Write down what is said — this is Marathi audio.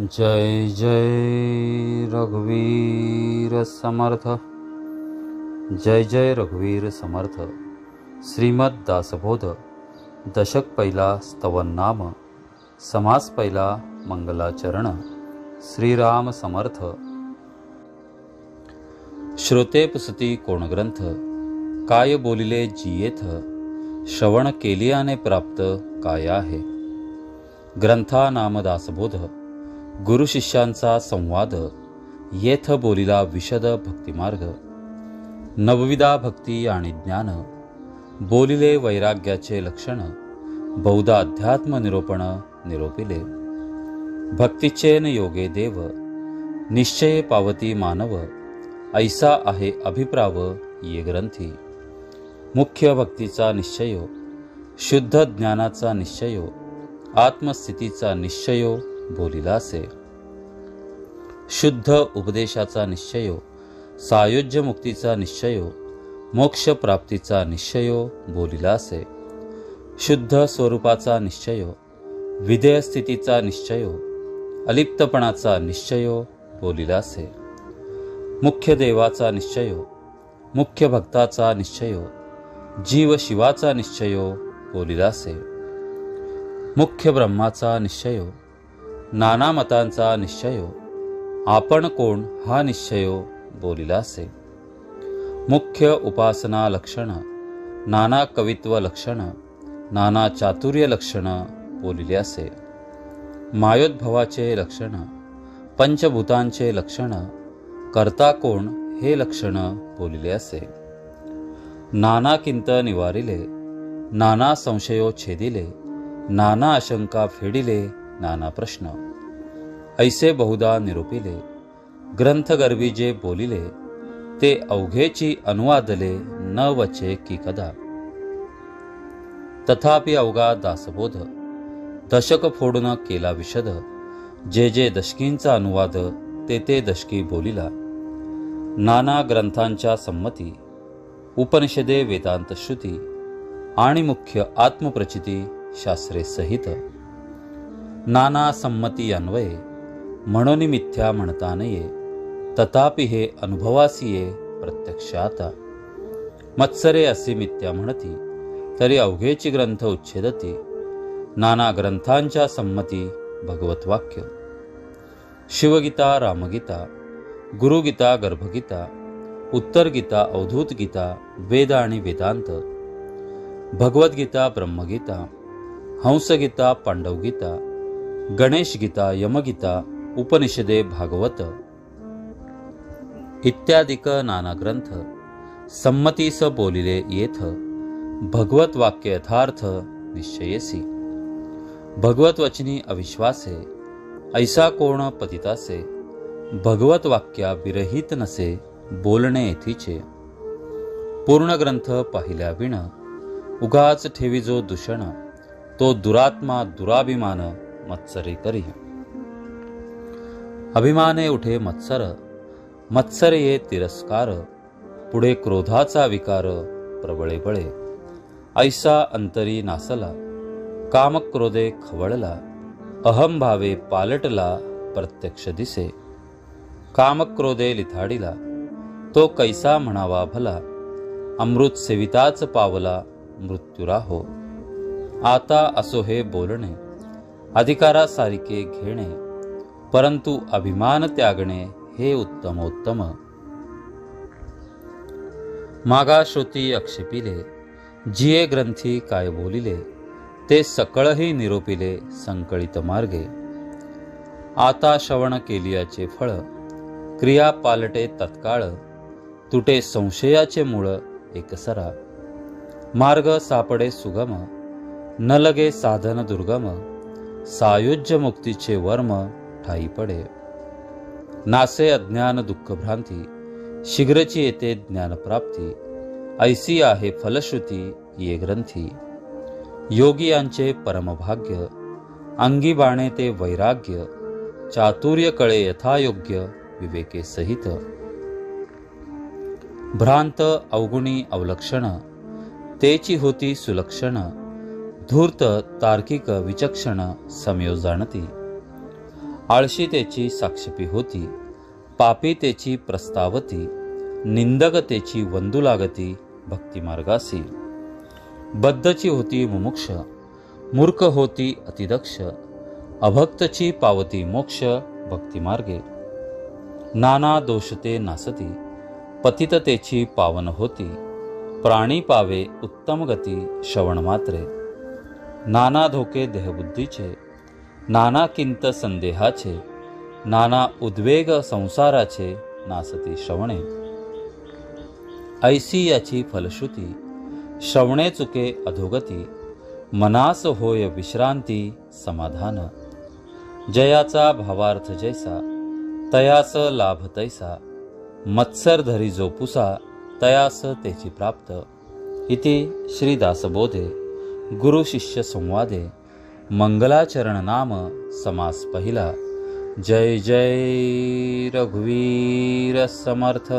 जय जय रघुवीर समर्थ। जय जय रघुवीर समर्थ। श्रीमद दासबोध। दशक पहिला स्तवन नाम समास पहिला मंगलाचरण। श्रीराम समर्थ। श्रोते पुसती कोण ग्रंथ काय बोलिले जियेथ। श्रवण केलियाने प्राप्त काय आहे। ग्रंथा नाम दासबोध। गुरु शिष्यांचा संवाद येथ बोलिला विशद भक्तिमार्ग. नवविदा भक्ती आणि ज्ञान बोलिले वैराग्याचे लक्षण बहुधा अध्यात्म निरोपण निरोपिले. भक्तीचेन योगे देव निश्चय पावती मानव ऐसा आहे अभिप्राव ये ग्रंथी. मुख्य भक्तीचा निश्चयो शुद्ध ज्ञानाचा निश्चयो आत्मस्थितीचा निश्चयो बोलिला असे. शुद्ध उपदेशाचा निश्चयो सायुज्य मुक्तीचा निश्चयो मोक्ष प्राप्तीचा निश्चयो बोलिला असे. शुद्ध स्वरूपाचा निश्चयो विधेयस्थितीचा निश्चयो अलिप्तपणाचा निश्चयो बोलिला असे. मुख्य देवाचा निश्चयो मुख्य भक्ताचा निश्चयो जीव शिवाचा निश्चयो बोलिला असे. मुख्य ब्रह्माचा निश्चयो नाना मतांचा निश्चयो आपण कोण हा निश्चयो बोलिला असे. मुख्य उपासना लक्षण नाना कवित्व लक्षण नाना चातुर्य लक्षण बोलिले असे. मायोद्भवाचे लक्षण पंचभूतांचे लक्षण करता कोण हे लक्षण बोलिले असे. नाना किंत निवारिले नाना संशयो छेदिले नाना आशंका फेडिले नाना प्रश्न. ऐसे बहुधा निरोपिले ग्रंथगर्वी जे बोलिले ते अवघेची अनुवादले न वचे की कदा. तथापि अवघा दासबोध दशक फोडून केला विशद जे जे दशकींचा अनुवाद ते ते दशकी बोलिला. नाना ग्रंथांच्या संमती उपनिषदे वेदांत श्रुती आणि मुख्य आत्मप्रचिती शास्त्रे सहित. नाना संमती अन्वये म्हणून मिथ्या म्हणता नये तथापि हे अनुभवासिये प्रत्यक्षात. मत्सरे असे मिथ्या म्हणती तरी अवघेची ग्रंथ उच्छेदती नाना ग्रंथांच्या संमती भगवत वाक्य. शिवगीता रामगीता गुरुगीता गर्भगीता उत्तरगीता अवधूतगीता वेद आणि वेदांत भगवद्गीता ब्रह्मगीता हंसगीता पांडवगीता गणेश गीता यमगीता उपनिषदे भागवत. इत्यादिक नाना ग्रंथ. संमतीस बोलिले येथ भगवत वाक्य यथार्थ निश्चयसी. भगवत वचनी अविश्वासे ऐसा कोण पतितासे भगवत वाक्या विरहित नसे बोलणे येथीचे. पूर्ण ग्रंथ पाहिल्या विण उगाच ठेवी जो दूषण तो दुरात्मा दुराभिमान मत्सरी करी अभिमाने उठे मत्सर मत्सर ये तिरस्कार पुढे क्रोधाचा विकार प्रबळे बळे। ऐसा अंतरी नासला कामक्रोधे खवळला अहंभावे पालटला प्रत्यक्ष दिसे। कामक्रोधे लिथाडीला तो कैसा म्हणावा भला अमृत सेविताच पावला मृत्युराहो। आता असो हे बोलणे अधिकारासारखे घेणे परंतु अभिमान त्यागणे हे उत्तमोत्तम. मागा श्रोती अक्षेपिले जिये ग्रंथी काय बोलिले ते सकळही निरोपिले संकळित मार्गे. आता श्रवण केलियाचे फळ क्रिया पालटे तत्काळ तुटे संशयाचे मूळ एकसरा. मार्ग सापडे सुगम न लगे साधन दुर्गम. सायुज्य मुक्तीचे वर्म ठाई पडे. नासे अज्ञान दुःख भ्रांती शीघ्रची येते ज्ञानप्राप्ती ऐसी आहे फलश्रुती ये ग्रंथी. योगी यांचे परमभाग्य अंगी बाणे ते वैराग्य चातुर्य कळे यथायोग्य विवेके सहित. भ्रांत अवगुणी अवलक्षण तेची होती सुलक्षण धूर्त तार्किक विचक्षण समयो जाणती. आळशीतेची साक्षपी होती पापीतेची प्रस्तावती निंदकतेची वंदुलागती वंदू लागती भक्तिमार्गासी. बद्धची होती मुमुक्ष मूर्ख होती अतिदक्ष अभक्तची पावती मोक्ष भक्तिमार्गे. नाना दोषते नासती पतिततेची पावन होती प्राणी पावे उत्तम गती श्रवण मात्रे. नाना धोके देहबुद्धीचे नाना किंत संदेहाचे नाना उद्वेग संसाराचे नासती श्रवणे. ऐसी याची फलश्रुती श्रवणे चुके अधोगती मनास होय विश्रांती समाधान. जयाचा भावार्थ जैसा तयास लाभ तैसा मत्सर धरी जो पुसा तयास तेची प्राप्त. इति श्रीदासबोधे. गुरुशिष्य संवादे मंगलाचरण नाम समास पहिला। जय जय रघुवीर समर्थ।